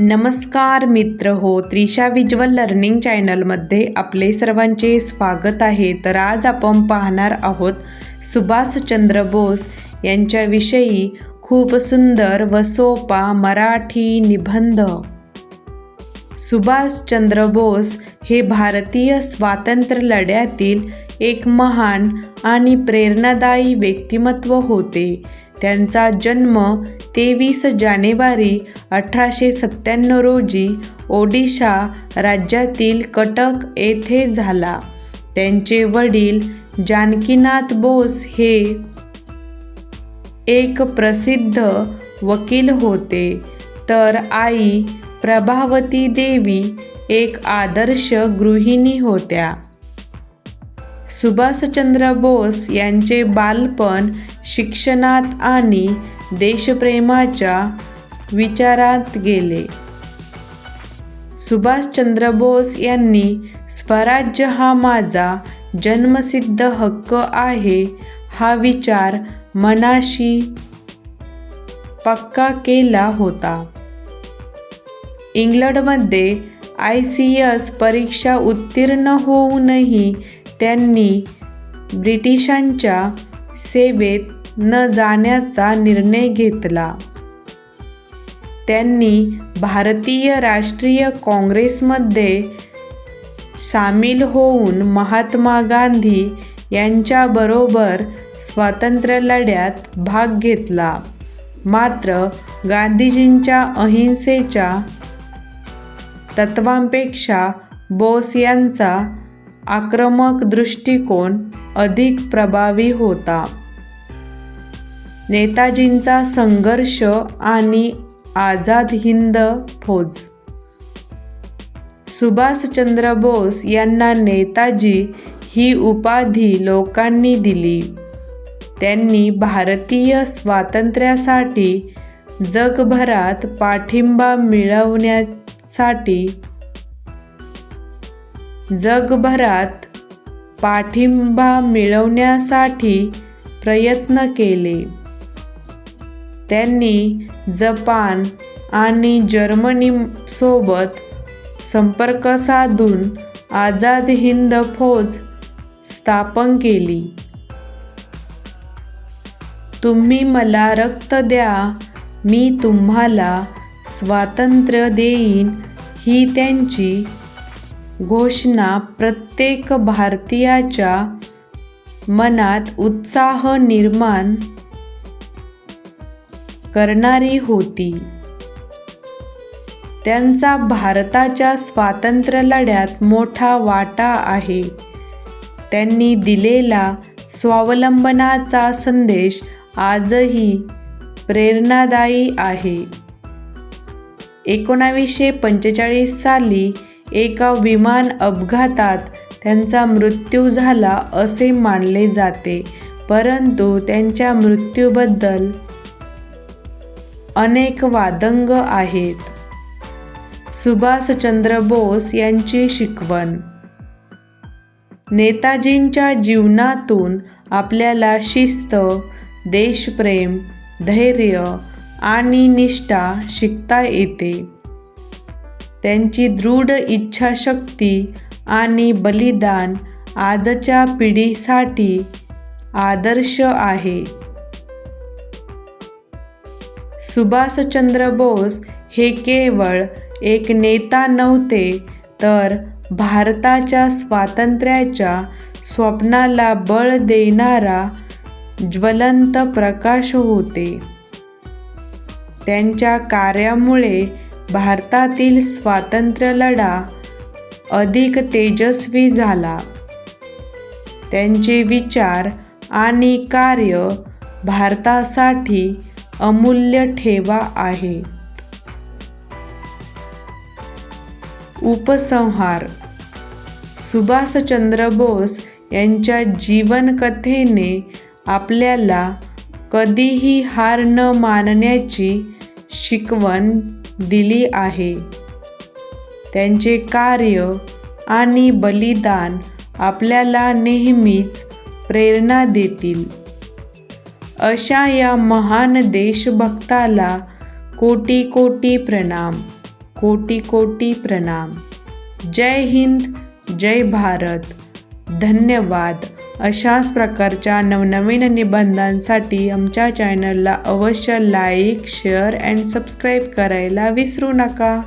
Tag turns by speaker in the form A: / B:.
A: नमस्कार मित्र हो त्रिशा विज्युअल लर्निंग चॅनलमध्ये आपले सर्वांचे स्वागत आहे. तर आज आपण पाहणार आहोत सुभाषचंद्र बोस यांच्याविषयी खूप सुंदर व सोपा मराठी निबंध. सुभाषचंद्र बोस हे भारतीय स्वातंत्र्य लढ्यातील एक महान आणि प्रेरणादायी व्यक्तिमत्व होते. त्यांचा जन्म तेवीस जानेवारी अठराशे सत्त्याण्णव रोजी ओडिशा राज्यातील कटक येथे झाला. त्यांचे वडील जानकीनाथ बोस हे एक प्रसिद्ध वकील होते. तर आई प्रभावती देवी एक आदर्श गृहिणी होत्या. सुभाषचंद्र बोस यांचे बालपण शिक्षणात आणि देशप्रेमाच्या विचारात गेले. सुभाषचंद्र बोस यांनी स्वराज्य हा माझा जन्मसिद्ध हक्क आहे हा विचार मनाशी पक्का केला होता. इंग्लंडमध्ये आय सी एस परीक्षा उत्तीर्ण होऊनही त्यांनी ब्रिटिशांच्या सेवेत न जाण्याचा निर्णय घेतला. त्यांनी भारतीय राष्ट्रीय काँग्रेसमध्ये सामील होऊन महात्मा गांधी यांच्याबरोबर स्वातंत्र्य लढ्यात भाग घेतला. मात्र गांधीजींच्या अहिंसेच्या तत्वांपेक्षा बोस यांचा आक्रमक दृष्टिकोन अधिक प्रभावी होता. नेताजींचा संघर्ष आणि आझाद हिंद फौज. सुभाषचंद्र बोस यांना नेताजी ही उपाधी लोकांनी दिली. त्यांनी भारतीय स्वातंत्र्यासाठी जगभरात पाठिंबा मिळवण्या साठी जगभरात पाठिंबा मिळवण्यासाठी प्रयत्न केले. त्यांनी जपान आणि जर्मनीसोबत संपर्क साधून आझाद हिंद फौज स्थापन केली. तुम्ही मला रक्त द्या मी तुम्हाला स्वातंत्र्य देईन ही त्यांची घोषणा प्रत्येक भारतीयाच्या मनात उत्साह निर्माण करणारी होती. त्यांचा भारताच्या स्वातंत्र्य लढ्यात मोठा वाटा आहे. त्यांनी दिलेला स्वावलंबनाचा संदेश आजही प्रेरणादायी आहे. एकोणावीसशे पंचेचाळीस साली एका विमान अपघातात त्यांचा मृत्यू झाला असे मानले जाते. परंतु त्यांच्या मृत्यूबद्दल अनेक वादंग आहेत. सुभाषचंद्र बोस यांची शिकवण. नेताजींच्या जीवनातून आपल्याला शिस्त देशप्रेम धैर्य आणि निष्ठा शिकता येते. त्यांची दृढ इच्छाशक्ती आणि बलिदान आजच्या पिढीसाठी आदर्श आहे. सुभाषचंद्र बोस हे केवळ एक नेता नव्हते तर भारताच्या स्वातंत्र्याच्या स्वप्नाला बळ देणारा ज्वलंत प्रकाश होते. त्यांच्या कार्यामुळे भारतातील स्वातंत्र्य लढा अधिक तेजस्वी झाला. त्यांचे विचार आणि कार्य भारतासाठी अमूल्य ठेवा आहे. उपसंहार. सुभाषचंद्र बोस यांच्या जीवनकथेने आपल्याला कधीही हार न मानण्याची शिकवण दिली आहे. त्यांचे कार्य आणि बलिदान आपल्याला नेहमीच प्रेरणा देतील. अशा या महान देशभक्ताला कोटी कोटी प्रणाम कोटी कोटी प्रणाम. जय हिंद जय भारत. धन्यवाद. अशाच प्रकारच्या नवनवीन निबंधांसाठी आमच्या चॅनलला अवश्य लाईक शेअर अँड सबस्क्राईब करायला विसरू नका.